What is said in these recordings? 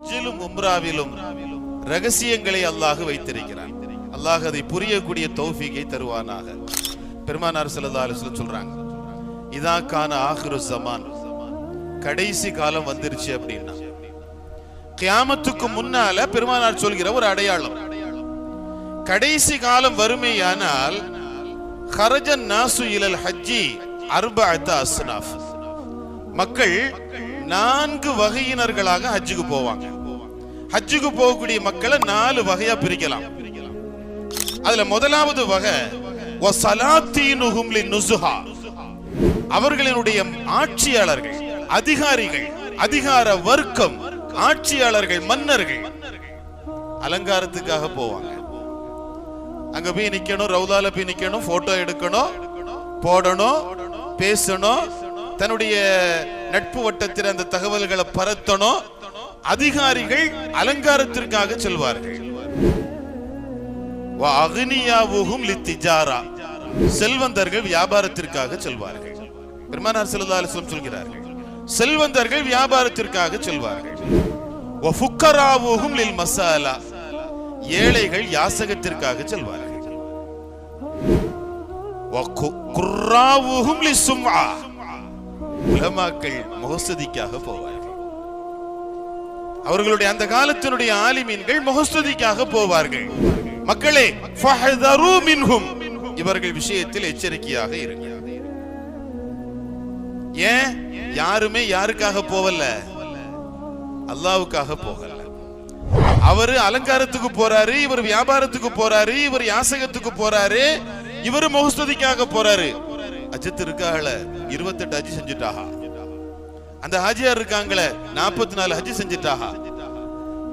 ஹஜ்ஜிலும் உம்ராவிலும் ரகசியங்களை அல்லாஹ் வைத்திருக்கிறான். அல்லாஹ் அதை புரியக்கூடிய தௌஃபீகை தருவானாக. பெருமானார் ஸல்லல்லாஹு அலைஹி சொல்றாங்க இதா கான ஆஹிரு ஜமான் கடைசி காலம் வந்துருச்சு அப்படின்னா கியாமத்துக்கு முன்னால பெருமானார் சொல்கிற ஒரு அடையாளம் கடைசி காலம் வறுமையானால் ஹரஜன் நாசு இலல் ஹஜ்ஜி அர்பஅத்த அஸ்னாஃப். மக்கள் நான்கு வகையினர்களாக ஹஜ்ஜுக்கு போவாங்க. ஹஜ்ஜுக்கு போகக்கூடிய மக்களை நாலு வகையா பிரிக்கலாம். அதுல முதலாவது வகை அவர்களினுடைய ஆட்சியாளர்கள் அதிகாரிகள் அதிகார வர்க்கம் ஆட்சியாளர்கள் மன்னர்கள் அலங்காரத்துக்காக போவாங்க. அங்க போய் நிக்கணும் ரவுதால போய் நிக்கணும் போட்டோ எடுக்கணும் போடணும் பேசணும் தன்னுடைய நட்பு வட்டத்தில் அந்த தகவல்களை பரத்தணும். அதிகாரிகள் அலங்காரத்திற்காக செல்வார்கள். வ செல்வந்தர்கள் வியாபாரத்திற்காக செல்வார்கள். பெருமானார் ஸல்லல்லாஹு சொல்கிறார்கள். செல்வந்தர்கள் வியாபாரத்திற்காக செல்வார்கள். லில் மசாலா. ஏழைகள் யாசகத்திற்காக செல்வார்கள். வ கு- குர்ராவுஹும் உலமாக்கள் முகஸ்துதிக்காக போவார்கள். அவர்களுடைய அந்த காலத்தினுடைய ஆலிமீன்கள் முகஸ்துதிக்காக போவார்கள். மக்களே இவர்கள் விஷயத்தில் எச்சரிக்கையாக இருங்க ஏன்? யாருமே யாருக்காக போவல அல்லாவுக்காக போகல. அவரு அலங்காரத்துக்கு போறாரு இவர் வியாபாரத்துக்கு போறாரு இவர் யாசகத்துக்கு போறாரு இவர் முகஸ்துதிக்காக போறாரு. அஜித் இருக்காங்கள இருபத்தெட்டு ஹஜ் செஞ்சுட்டாஹா அந்த ஹாஜியார் இருக்காங்களே நாற்பத்தி நாலு ஹஜ் செஞ்சுட்டாஹா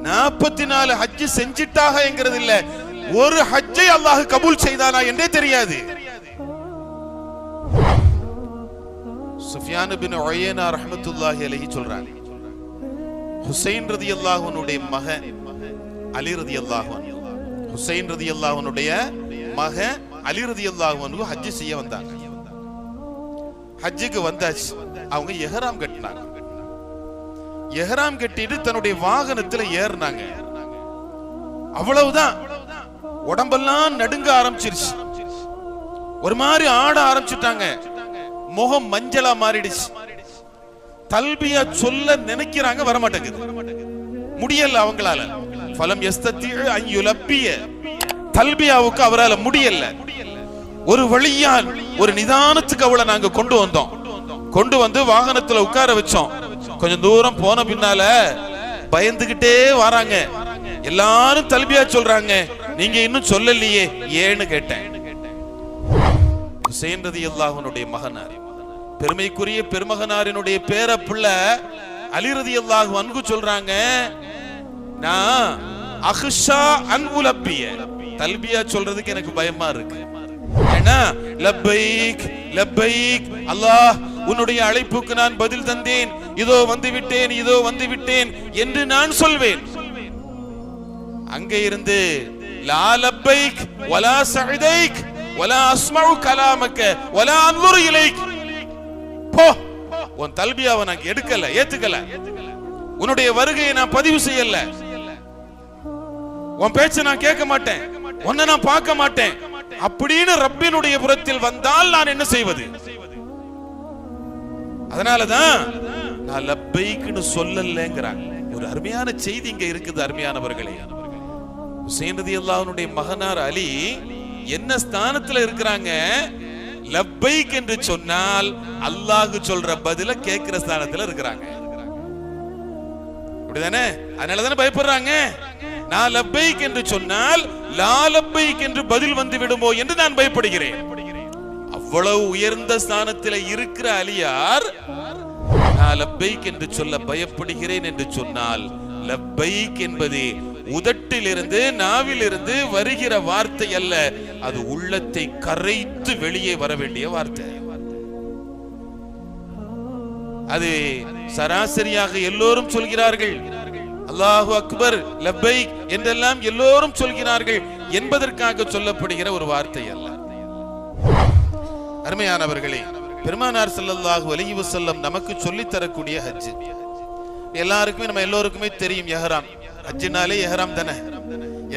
நாற்பத்தி நாலு ஹஜ் செஞ்சிட்டாக என்கிறது இல்ல ஒரு ஹஜ்ஜை அல்லாஹ் கபூல் செய்தானா என்றே தெரியாது. சுஃபியானு பின் ஒயேனா ரஹமத்துல்லாஹி அலஹி சொல்றாங்க ஹுசைன் ரதியல்லாஹுனுடைய மகன் அலி ரதி அல்லாஹன் ஹுசைன் ரதியல்லாஹுனுடைய மகன் அலி ரதி அல்லாஹனுக்கு ஹஜ் செய்ய வந்தாங்க. ஹஜ்ஜுக்கு வந்தாச்சு. அவங்க எஹராம் கட்டினாங்க. எஹராம் கட்டிட்டு தன்னுடைய வாகனத்துல ஏறினாங்க. அவ்வளவுதான். உடம்பெல்லாம் நடுங்க ஆரம்பிச்சிருச்சு. ஒரு மாதிரி ஆட ஆரம்பிச்சுட்டாங்க. முகம் மஞ்சளா மாறிடுச்சு. தல்பியா சொல்ல நினைக்கிறாங்க வரமாட்டேங்குது. முடியல அவங்களால. பலம் எஸ்தத்தி அய்யுலப்பிய தல்பியாவுக்கு அவரால முடியல. ஒரு வழியால் ஒரு நிதானத்துக்கு அவளை நாங்க கொண்டு வந்தோம். கொண்டு வந்து வாகனத்துல உட்கார வச்சோம். கொஞ்சம் தூரம் போன பின்னால பயந்துகிட்டே வராங்க. எல்லாரும் தல்பியா சொல்றாங்க நீங்க இன்னும் சொல்லலையே ஏன்னு கேட்டேன். ஹுசைன் ரதி மகனார். பெருமைக்குரிய பெருமகனாரினுடைய பேர பிள்ளை அலி ரதி அல்லாஹ் அன்பு சொல்றாங்க நான் அஹ்ஷா அன்புலப்பிய தல்பியா சொல்றதுக்கு எனக்கு பயமா இருக்கு. ஏன்னா லப்பைக் லப்பைக் அல்லாஹ் உன்னுடைய அழைப்புக்கு நான் பதில் தந்தேன். இதோ வந்து விட்டேன் இதோ வந்து விட்டேன் என்று நான் சொல்வேன். அங்கே இருந்து லா லப்பைக் வலா சஹதைக் வலா அஸ்மஉ கலாமக்க வலா அன்துரு இலைக். போ உன் தல்பியாவை நான் எடுக்கல ஏத்துக்கல. உன்னுடைய வருகையை நான் பதிவு செய்யல. உன் பேச்சை நான் கேட்க மாட்டேன். உன்னை நான் பார்க்க மாட்டேன். அப்படின்னு ரப்பினுடைய புறத்தில் வந்தால் நான் என்ன செய்வது? அதனாலதான் நான் லப்பைக்குன்னு சொல்லலங்கிறாங்க ஒரு அருமையான செய்தி இங்க இருக்குது அருமையானவர்களே. ஹுசைன் ரதி மகனார் அலி என்ன ஸ்தானத்துல இருக்கிறாங்க? லப்பைக் என்று சொன்னால் அல்லாஹு சொல்ற பதில கேட்கிற ஸ்தானத்துல இருக்கிறாங்க. அப்படிதானே அதனாலதானே பயப்படுறாங்க? நான் லப்பைக் என்று சொன்னால் லாலப்பைக் என்று பதில் வந்து விடுமோ என்று நான் பயப்படுகிறேன். அவ்வளவு உயர்ந்த ஸ்தானத்தில் இருக்கிற அலியார் நான் லப்பைக் என்று சொல்ல பயப்படுகிறேன் என்று சொன்னால் லப்பைக் என்பது உதட்டிலிருந்து நாவிலிருந்து வருகிற வார்த்தை அல்ல அது உள்ளத்தை கரைத்து வெளியே வர வேண்டிய வார்த்தை. அது சராசரியாக எல்லோரும் சொல்கிறார்கள். அல்லாஹு அக்பர் லப்பை என்றெல்லாம் எல்லோரும் சொல்கிறார்கள் என்பதற்காக சொல்லப்படுகிற ஒரு வார்த்தை அல்ல. அருமையானவர்களே பெருமானார் செல்லல்லாஹு அலைஹி செல்லம் நமக்கு சொல்லித்தரக்கூடிய ஹஜ் எல்லாருக்குமே நம்ம எல்லோருக்குமே தெரியும் எஹராம். ஹஜ்ஜினாலே எஹராம் தானே?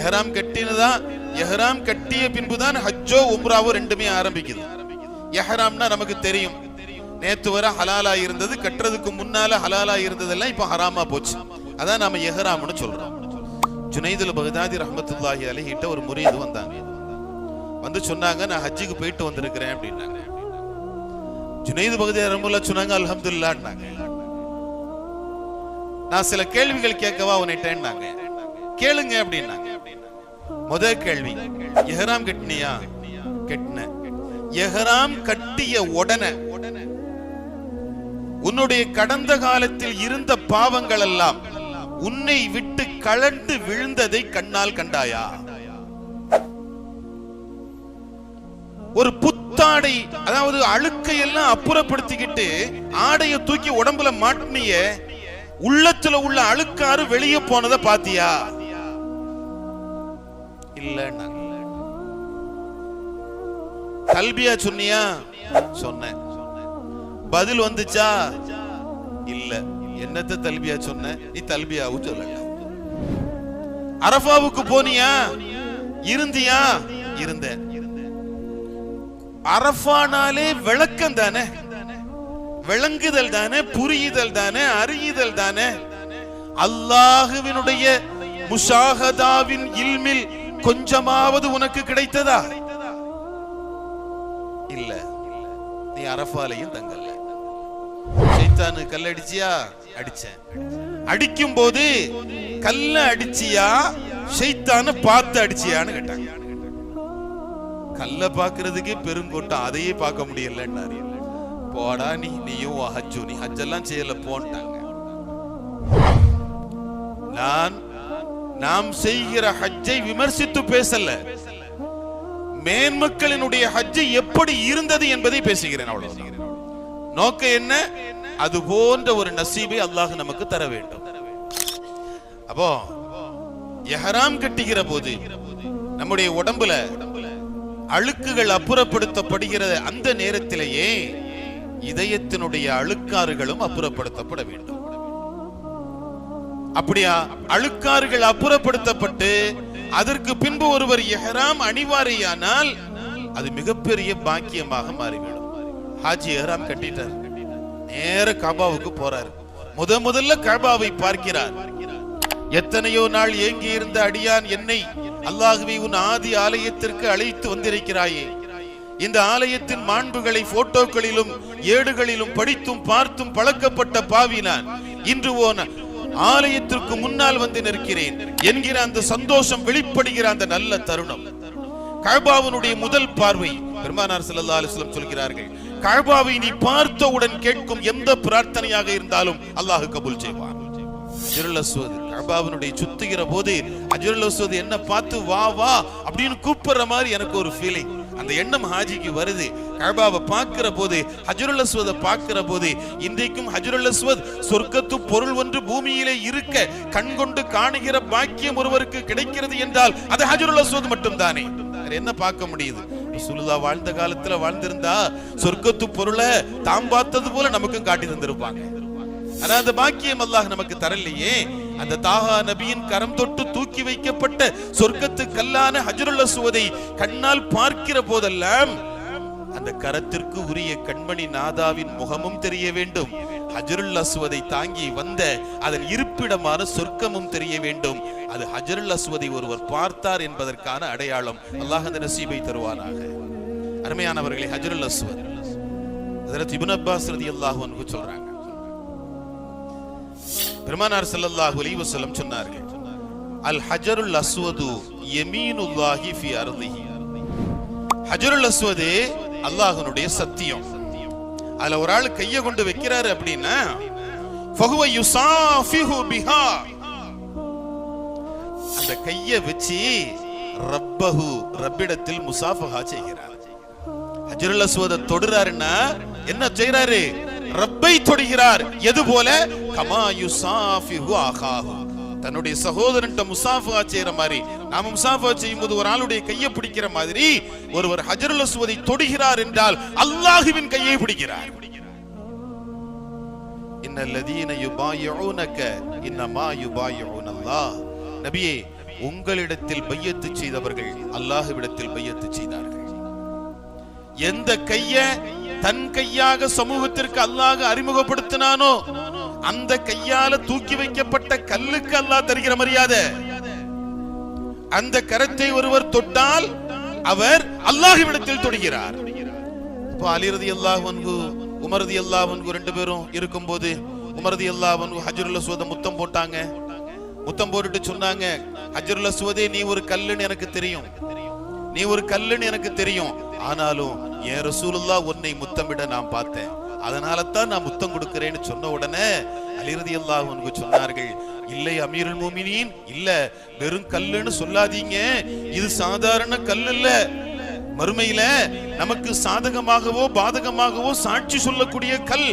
எஹராம் கட்டினதான் எஹராம் கட்டிய பின்புதான் ஹஜ்ஜோ உம்ராவோ ரெண்டுமே ஆரம்பிக்குது. எஹராம்னா நமக்கு தெரியும். நேத்து வர ஹலாலா இருந்தது கட்டுறதுக்கு முன்னால ஹலாலா இருந்ததெல்லாம் இப்போ ஹராமா போச்சு. அதான் நாம எஹராம்னு சொல்றோம். ஜுனைதுல் பகதாதி ரஹமத்துல்லாஹி அலைஹிட்ட ஒரு முரீது வந்தாங்க. வந்து சொன்னாங்க நான் ஹஜ்ஜுக்கு போயிட்டு வந்திருக்கிறேன் அப்படின்னாங்க. ஜுனைது பகதாதி ரஹமுல்லா சொன்னாங்க அல்ஹம்துலில்லாஹ்னாங்க. நான் சில கேள்விகள் கேட்கவா உன்னிட்டேன்னாங்க. கேளுங்க அப்படின்னாங்க. முத கேள்வி எஹராம் கட்டினியா? கட்டின. எஹராம் கட்டிய உடனே உன்னுடைய கடந்த காலத்தில் இருந்த பாவங்கள் எல்லாம் உன்னை விட்டு கலண்டு விழுந்ததை கண்ணால் கண்டாயா? ஒரு புத்தாடை அதாவது அழுக்கை எல்லாம் அப்புறப்படுத்திக்கிட்டு ஆடைய தூக்கி உடம்புல மாட்டினிய உள்ளத்துல உள்ள அழுக்காறு வெளியே போனதை பாத்தியா? இல்ல கல்வியா சொன்னியா? சொன்னேன். பதில் வந்துச்சா? இல்ல. என்னத்த தல்பியா சொன்ன? நீ தல்பியாவும் சொல்லல. அரஃபாவுக்கு போனியா? இருந்தியா? இருந்தேன் அரஃபானாலே விளக்கம் தானே? விளங்குதல் தானே? புரியுதல் தானே? அறியுதல் தானே? அல்லாஹுவினுடைய முஷாகதாவின் இல்மில் கொஞ்சமாவது உனக்கு கிடைத்ததா? இல்ல. நீ அரபாலையும் தங்கல்ல சைத்தானு கல்லடிச்சியா? அடிச்சேன். அடிக்கும் போது கல்ல அடிச்சியா ஷைத்தான பார்த்து அடிச்சியான்னு கேட்டாங்க. கல்ல பாக்குறதுக்கே பெருங்கோட்டம் அதையே பார்க்க முடியலன்னாரு. போடா நீ நீயும் ஹஜ்ஜு நீ ஹஜ்ஜெல்லாம் செய்யல போன்ட்டாங்க. நான் நாம் செய்கிற ஹஜ்ஜை விமர்சித்து பேசல. மேன்மக்களினுடைய ஹஜ்ஜு எப்படி இருந்தது என்பதை பேசுகிறேன் அவ்வளவு நோக்கம் என்ன? அது போன்ற ஒரு நசீபை அல்லாஹ் நமக்கு தர வேண்டும். அப்போ எஹராம் கட்டுகிற போது நம்முடைய உடம்புல அழுக்குகள் அப்புறப்படுத்தப்படுகிறது. அந்த நேரத்திலேயே இதயத்தினுடைய அழுக்காறுகளும் அப்புறப்படுத்தப்பட வேண்டும். அப்படியா? அழுக்காறுகள் அப்புறப்படுத்தப்பட்டு அதற்கு பின்பு ஒருவர் எஹராம் அணிவாரியானால் அது மிகப்பெரிய பாக்கியமாக மாறிவிடும். ஹாஜி எஹராம் கட்டிட்டார். நேர காபாவுக்கு போறார். முத முதல்ல காபாவை பார்க்கிறார். எத்தனையோ நாள் ஏங்கி இருந்த அடியான் என்னை அல்லாஹுவே உன் ஆதி ஆலயத்திற்கு அழைத்து வந்திருக்கிறாயே. இந்த ஆலயத்தின் மாண்புகளை போட்டோக்களிலும் ஏடுகளிலும் படித்தும் பார்த்தும் பழக்கப்பட்ட பாவி நான். இன்று ஓன ஆலயத்திற்கு முன்னால் வந்து நிற்கிறேன் என்கிற அந்த சந்தோஷம் வெளிப்படுகிற அந்த நல்ல தருணம். கபாவனுடைய முதல் பார்வை பெருமானார் செல்லா அலுவலம் சொல்கிறார்கள். கழ்பாவை நீ பார்த்தவுடன் கேட்கும் எந்த பிரார்த்தனையாக இருந்தாலும் அல்லாஹ் கபூல் செய்வான். அஜருல் கபாவினுடைய சுத்துகிற போது அஜுரலசுவது என்ன பார்த்து வா வா அப்படின்னு கூப்பிடுற மாதிரி எனக்கு ஒரு ஃபீலிங் அந்த எண்ணம் ஹாஜிக்கு வருது. கபாவை பார்க்கிற போது ஹஜருல் பார்க்கிற போது இன்றைக்கும் ஹஜருல் அஸ்வத் சொர்க்கத்து பொருள் ஒன்று பூமியிலே இருக்க கண் கொண்டு காணுகிற பாக்கியம் ஒருவருக்கு கிடைக்கிறது என்றால் அது ஹஜருல் அஸ்வத் மட்டும் என்ன பார்க்க முடியுது? சுலுதா வாழ்ந்த காலத்துல வாழ்ந்திருந்தா சொர்க்கத்து பொருளை தாம் பார்த்தது போல நமக்கும் காட்டி தந்திருப்பாங்க. ஆனா அந்த பாக்கியம் அல்லாஹ் நமக்கு தரலையே. அந்த தாகா நபியின் கரம் தொட்டு தூக்கி வைக்கப்பட்ட சொர்க்கத்து கல்லான ஹஜருல்ல சுவதை கண்ணால் பார்க்கிற போதெல்லாம் அந்த கரத்திற்கு உரிய கண்மணி நாதாவின் முகமும் தெரிய வேண்டும். ஹஜருல் அஸ்வதை தாங்கி வந்த அதன் இருப்பிடமான சொர்க்கமும் தெரிய வேண்டும். அது ஹஜருல் அஸ்வதை ஒருவர் பார்த்தார் என்பதற்கான அடையாளம் அல்லாஹ் அந்த நசீபை தருவானாக. அருமையானவர்களே ஹஜருல் அஸ்வத். ஹஜரத் இபுன் அப்பாஸ் ரதி அல்லாஹு சொல்றாங்க. பெருமானார் செல்லல்லாஹு அலைஹி செல்லம் சொன்னார்கள் அல் ஹஜருல் அஸ்வது எமீனுல்லாஹி ஃபி அர்திஹி. ஹஜருல் அஸ்வது அல்லாஹ்வுடைய சத்தியம். அதுல ஒரு ஆள் கைய கொண்டு வைக்கிறாரு அப்படின்னா யுசாஃபிஹு அந்த கைய வச்சு ரப்பஹு ரப்பிடத்தில் முசாஃபஹா செய்கிறார். ஹஜருல் அஸ்வத தொடுறாருன்னா என்ன செய்யறாரு ரப்பை தொடுகிறார். எது போல? கமா யுசாஃபிஹு ஆகாஹு தன்னுடைய சகோதரன்ட்ட முசாஃபா செய்யற மாதிரி நாம முசாஃபா செய்யும் போது ஒரு ஆளுடைய கையை பிடிக்கிற மாதிரி ஒருவர் ஹஜருல் அஸ்வதை தொடுகிறார் என்றால் அல்லாஹுவின் கையை பிடிக்கிறார். இன்னல்லதீன யுபாயுனக இன்னமா யுபாயிஊனல்லாஹ். நபியே உங்களிடத்தில் பையத்து செய்தவர்கள் அல்லாஹ்விடத்தில் பையத்து செய்தார்கள். எந்த கைய தன் கையாக சமூகத்திற்கு அல்லாஹ் அறிமுகப்படுத்தினானோ அந்த கையால தூக்கி வைக்கப்பட்ட கல்லுக்கு அல்லாஹ் தருகிற மரியாதை. அந்த கரத்தை ஒருவர் தொட்டால் அவர் அல்லாஹ்விடத்தில் தொடுகிறார். இப்போ அலிரதி அல்லாஹ் வன்கு உமரதி அல்லாஹ் வன்கு ரெண்டு பேரும் இருக்கும்போது உமரதி அல்லாஹ் வன்கு ஹஜருல் சுவத முத்தம் போட்டாங்க. முத்தம் போட்டுட்டு சொன்னாங்க ஹஜருல் சுவதே நீ ஒரு கல்லுன்னு எனக்கு தெரியும். நீ ஒரு கல்லுன்னு எனக்கு தெரியும். ஆனாலும் என் ரசூலுல்லா உன்னை முத்தமிட நான் பார்த்தேன். அதனால தான் நான் முத்தம் கொடுக்கிறேன்னு சொன்ன உடனே அலிரதி அல்லாஹ் உனக்கு சொன்னார்கள் இல்லை அமீருல் மோமினின் இல்ல வெறும் கல்லுன்னு சொல்லாதீங்க. இது சாதாரண கல் இல்ல மறுமையில நமக்கு சாதகமாகவோ பாதகமாகவோ சாட்சி சொல்லக்கூடிய கல்.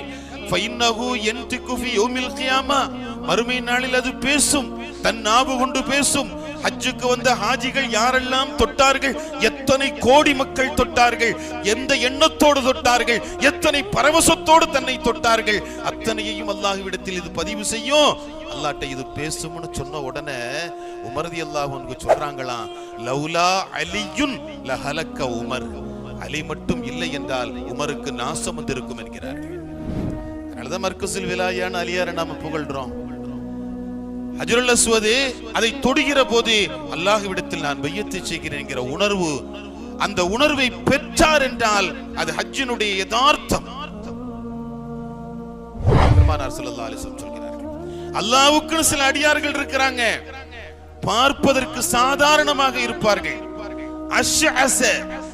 மறுமை நாளில் அது பேசும் தன் நாவு கொண்டு பேசும். ஹஜ்ஜுக்கு வந்த ஹாஜிகள் யாரெல்லாம் தொட்டார்கள்? எத்தனை கோடி மக்கள் தொட்டார்கள்? எந்த எண்ணத்தோடு தொட்டார்கள்? எத்தனை பரவசத்தோடு தன்னை தொட்டார்கள்? அத்தனையையும் அல்லாஹ்விடத்தில் இது பதிவு செய்யும். அல்லாட்ட இது பேசும்னு சொன்ன உடனே உமரதி அல்லாஹ் உனக்கு சொல்றாங்களாம் லவுலா அலியுன் லஹலக்க உமர். அலி மட்டும் இல்லை என்றால் உமருக்கு நாசம் வந்திருக்கும் என்கிறார்கள். அதனாலதான் மர்க்கசில் விலாயான அலியாரை நாம புகழ்றோம். ஹஜருல் அஸ்வது அதை தொடுகிற போது அல்லாஹுவிடத்தில் நான் பையத்தை செய்கிறேன் என்கிற உணர்வு அந்த உணர்வை பெற்றார் என்றால் அது ஹஜ்ஜினுடைய யதார்த்தம். அல்லாவுக்கு சில அடியார்கள் இருக்கிறாங்க பார்ப்பதற்கு சாதாரணமாக இருப்பார்கள்.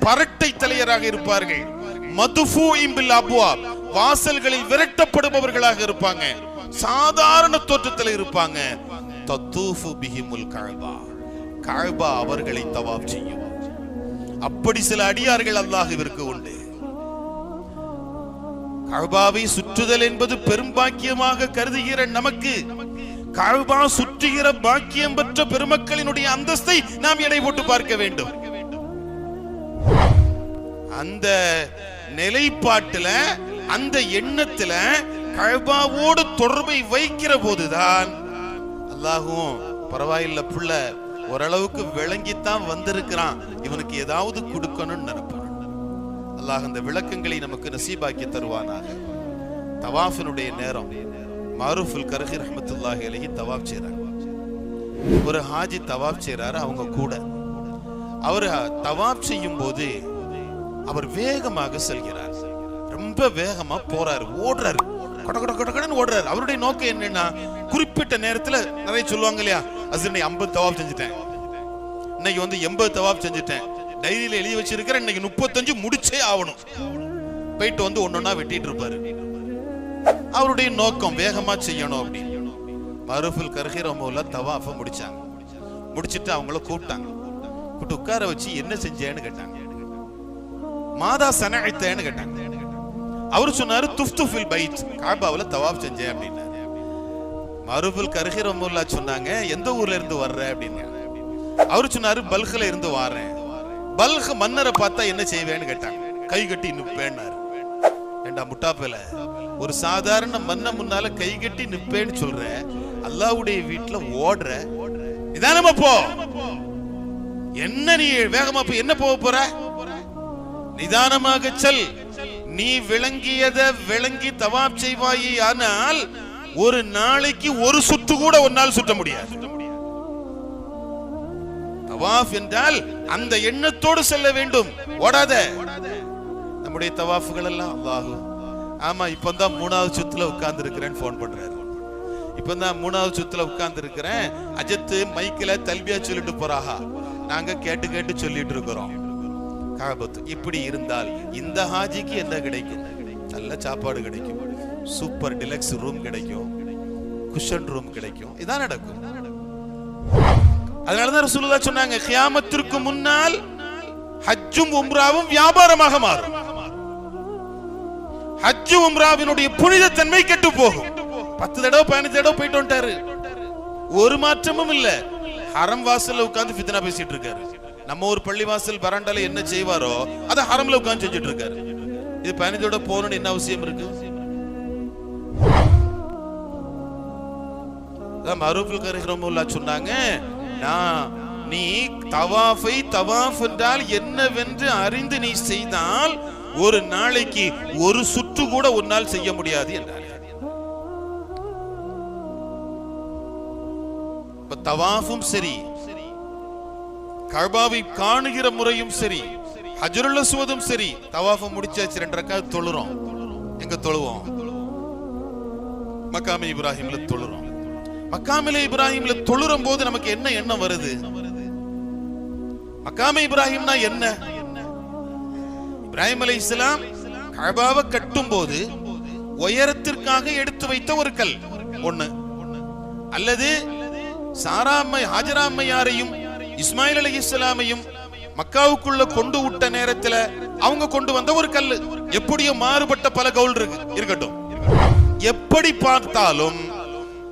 பரட்டை தலையராக இருப்பார்கள். மதுஃபூ இம்பில் அபுவா வாசல்களில் விரட்டப்படுபவர்களாக இருப்பாங்க. சாதாரண தோற்றத்தில் இருப்பாங்க. தத்தூஃபு பிஹிமுல் கழ்பா கழ்பா அவர்களை தவாப் செய்யும். அப்படி சில அடியார்கள் அல்லாஹ்விற்கு உண்டு. கழ்பாவை சுற்றுதல் என்பது பெரும் பாக்கியமாக கருதுகிற நமக்கு கழ்பா சுற்றுகிற பாக்கியம் பெற்ற பெருமக்களினுடைய அந்தஸ்தை நாம் எடை போட்டு பார்க்க வேண்டும். அந்த நிலைப்பாட்டுல அந்த எண்ணத்துல கழ்பாவோடு தொடர்பை வைக்கிற போதுதான் அல்லாஹும் பரவாயில்ல புள்ள. ஓரளவுக்கு விளங்கித்தான் வந்திருக்கிறான். இவனுக்கு ஏதாவது கொடுக்கணும்னு நினைப்பான். அல்லாஹ் அந்த விளக்கங்களை நமக்கு நசீபாக்கி தருவானாக. தவாஃபினுடைய நேரம். மாரூஃபுல் கருகி ரஹமத்துல்லாஹி அலைஹி தவாப் செய்கிறாங்க ஒரு ஹாஜி தவாப் செய்கிறாரு அவங்க கூட. அவர் தவாப் செய்யும் போது அவர் வேகமாக செல்கிறார். ரொம்ப வேகமா போறாரு ஓடுறாரு. கொட கொட கொட ஓடுறாரு. அவருடைய நோக்கம் என்னன்னா குறிப்பிட்ட நேரத்துல நிறைய சொல்லுவாங்க இல்லையா? அசர் இன்னைக்கு ஐம்பது தவாப் செஞ்சுட்டேன். இன்னைக்கு வந்து எண்பது தவாப் செஞ்சுட்டேன். டைரியில எழுதி வச்சிருக்கிறேன் இன்னைக்கு முப்பத்தஞ்சு முடிச்சே ஆகணும். போயிட்டு வந்து ஒன்னொன்னா வெட்டிட்டு இருப்பாரு. அவருடைய நோக்கம் வேகமா செய்யணும் அப்படின்னு. மருஃபுல் கர்ஹிரமோல தவாஃப முடிச்சாங்க. முடிச்சிட்டு அவங்கள கூப்பிட்டாங்க. கூப்பிட்டு உட்கார வச்சு என்ன செஞ்சேன்னு கேட்டாங்க. மாதா சனழைத்தேன்னு கேட்டாங்க. அவர் சொன்னாரு துஃப்துஃபில் பைத். காபாவில் தவாப் செஞ்சேன் அப்படின்னாரு. மருபுல் கருகிரமுல்லா சொன்னாங்க எந்த ஊர்ல இருந்து வர்ற? அப்படின்னு அவர் சொன்னாரு பல்குல இருந்து வாரேன். பல்க் மன்னரை பார்த்தா என்ன செய்வேன்னு கேட்டாங்க. கை கட்டி நிப்பேன்னாரு. ஏண்டா முட்டாப்பேல? ஒரு சாதாரண மன்ன முன்னால கை கட்டி நிப்பேன்னு சொல்ற அல்லாஹ்வுடைய வீட்டுல ஓடுற இதானமா போ. என்ன நீ வேகமா போய் என்ன போக போற? நிதானமாக செல். நீ விளங்கியத விளங்கி தவாப் செய்வாயே ஆனால் ஒரு நாளைக்கு ஒரு சுத்து கூட ஒன்னால் சுத்த முடியாது. தவாஃப் என்றால் அந்த எண்ணத்தோடு செல்ல வேண்டும். ஓடாத. நம்முடைய தவாஃபுகள் எல்லாம் அல்லாஹு. ஆமா இப்பதான் மூணாவது சுத்துல உட்கார்ந்து இருக்கிறேன்னு போன் பண்றாரு. இப்பதான் மூணாவது சுத்துல உட்கார்ந்து இருக்கிறேன் அஜத்து மைக்கில தல்பியா சொல்லிட்டு போறாஹா. நாங்க கேட்டு கேட்டு சொல்லிட்டு இருக்கிறோம். காபத்து இப்படி இருந்தால் இந்த ஹாஜிக்கு என்ன கிடைக்கும்? நல்ல சாப்பாடு கிடைக்கும். சூப்பர் டிலக்ஸ் ரூம் கிடைக்கும். குஷன் ரூம் கிடைக்கும். இதான் நடக்கும். அதனாலதான் ரசூலுல்லா சொன்னாங்க கியாமத்திற்கு முன்னால் ஹஜ்ஜும் உம்ராவும் வியாபாரமாக மாறும். ஹஜ்ஜு உம்ராவினுடைய புனித தன்மை கெட்டு போகும் பத்து தடவை பதினஞ்சு தடவை போயிட்டு வந்துட்டாரு. ஒரு மாற்றமும் இல்ல. ஹரம் வாசல்ல உட்கார்ந்து ஃபித்னா பேசிட்டு இருக்காரு. நம்ம ஒரு பள்ளிவாசல் வராண்டால பராண்டால என்ன செய்வாரோ அதை ஹரம்ல உட்காந்து செஞ்சுட்டு இருக்காரு இது பயணத்தோட போகணும்னு என்ன அவசியம் இருக்கு? அதான் மரூஃபுல் சொன்னாங்க நான் நீ தவாஃபை தவாஃப் என்றால் என்னவென்று அறிந்து நீ செய்தால் ஒரு நாளைக்கு ஒரு சுற்று கூட உன்னால் செய்ய முடியாது என்றார். தவாஃபும் சரி கபாவை காணுகிற முறையும் சரி ஹஜருள்ள சுவதும் சரி தவாஃப முடிச்சாச்சு ரெண்டு தொழுறோம். எங்க தொழுவோம்? மக்காமே இப்ராஹிம்ல தொழுறோம். மக்காமிலே இப்ராஹிம்ல தொழுறும் போது நமக்கு என்ன எண்ணம் வருது? மக்காமே இப்ராஹிம்னா என்ன? இப்ராஹிம் அலை இஸ்லாம் கபாவை கட்டும் போது உயரத்திற்காக எடுத்து வைத்த ஒரு கல் ஒண்ணு. அல்லது சாராம்மை ஹாஜராம்மையாரையும் இஸ்மாயில் அலி இஸ்லாமையும் மக்காவுக்குள்ள கொண்டு விட்ட நேரத்துல அவங்க கொண்டு வந்த ஒரு கல் எப்படியோ மாறுபட்ட பல கவுல் இருக்கு இருக்கட்டும். எப்படி பார்த்தாலும்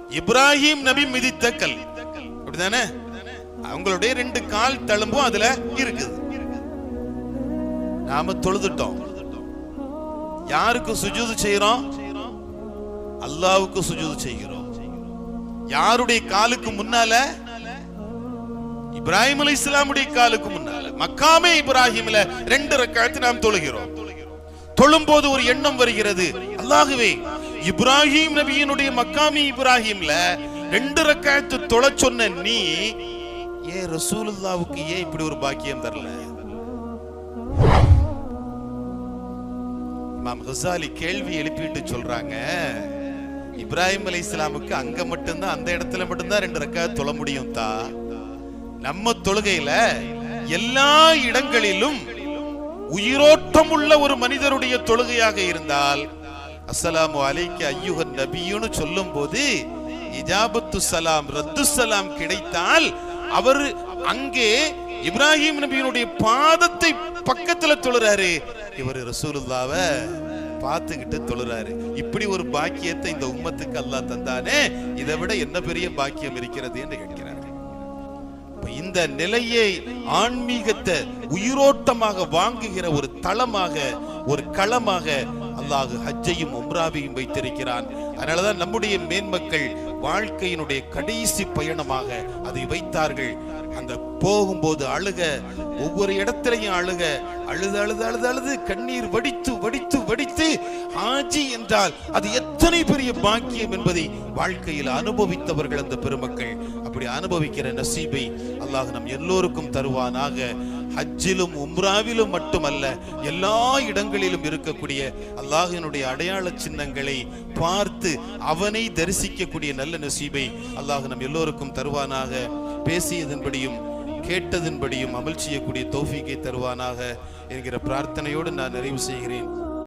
இப்ராஹிம் நபி மிதித்த கல். அப்படிதானே அவங்களுடைய ரெண்டு கால் தழும்பும் அதுல இருக்குது. நாம தொழுதுட்டோம். யாருக்கு சுஜூது செய்யறோம்? அல்லாவுக்கு சுஜூது செய்கிறோம். யாருடைய காலுக்கு முன்னால இப்ராஹிம் அலி இஸ்லாமுடைய காலுக்கு முன்னால மக்காமே இப்ராஹிம்ல ரெண்டு ரக்காத்து நாம் தொழுகிறோம். தொழும்போது ஒரு எண்ணம் வருகிறது. அல்லாகவே இப்ராஹிம் நபியினுடைய மக்காமி இப்ராஹிம்ல ரெண்டு ரக்காத்து தொழ சொன்ன நீ ஏன் ரசூலுல்லாவுக்கு ஏன் இப்படி ஒரு பாக்கியம் தரல? இமாம் ஹசாலி கேள்வி எழுப்பிட்டு சொல்றாங்க இப்ராஹிம் அலி இஸ்லாமுக்கு அங்க மட்டும்தான் அந்த இடத்துல மட்டும்தான் ரெண்டு ரக்கா தொழ முடியும் தான் நம்ம தொழுகையில எல்லா இடங்களிலும் உயிரோட்டம் உள்ள ஒரு மனிதருடைய தொழுகையாக இருந்தால் அஸ்ஸலாமு அலைக்கு ஐயுகன் நபியுன்னு சொல்லும் போது இஜாபத்து சலாம் ரத்து சலாம் கிடைத்தால் அவர் அங்கே இப்ராஹிம் நபியினுடைய பாதத்தை பக்கத்துல தொழுறாரு. இவர் ரசூலுல்லாவ பார்த்துக்கிட்டு தொழுறாரு. இப்படி ஒரு பாக்கியத்தை இந்த உம்மத்துக்கு அல்லாஹ் தந்தானே இதை விட என்ன பெரிய பாக்கியம் இருக்கிறது? என்று கேட்கிறார். இந்த நிலையை ஆன்மீகத்தை உயிரோட்டமாக வாங்குகிற ஒரு தளமாக ஒரு களமாக அல்லாஹு ஹஜ்ஜையும் உம்ராவையும் வைத்திருக்கிறான். அதனாலதான் நம்முடைய மேன்மக்கள் வாழ்க்கையினுடைய கடைசி பயணமாக அதை வைத்தார்கள். அந்த போகும்போது அழுக ஒவ்வொரு இடத்திலையும் அழுக அழுது அழுது அழுது அழுது கண்ணீர் வடித்து வடித்து வடித்து ஆஜி என்றால் அது எத்தனை பெரிய பாக்கியம் என்பதை வாழ்க்கையில் அனுபவித்தவர்கள் அந்த பெருமக்கள். அப்படி அனுபவிக்கிற நசீபை அல்லாஹ் நம் எல்லோருக்கும் தருவானாக. ஹஜ்ஜிலும் உம்ராவிலும் மட்டுமல்ல எல்லா இடங்களிலும் இருக்கக்கூடிய அல்லாஹினுடைய அடையாள சின்னங்களை பார்த்து அவனை தரிசிக்கக்கூடிய நல்ல நசீபை அல்லாஹ் நம் எல்லோருக்கும் தருவானாக. பேசியதன்படியும் கேட்டதன்படியும் அமல் செய்யக்கூடிய தோஃபிக்கை தருவானாக என்கிற பிரார்த்தனையோடு நான் நிறைவு செய்கிறேன்.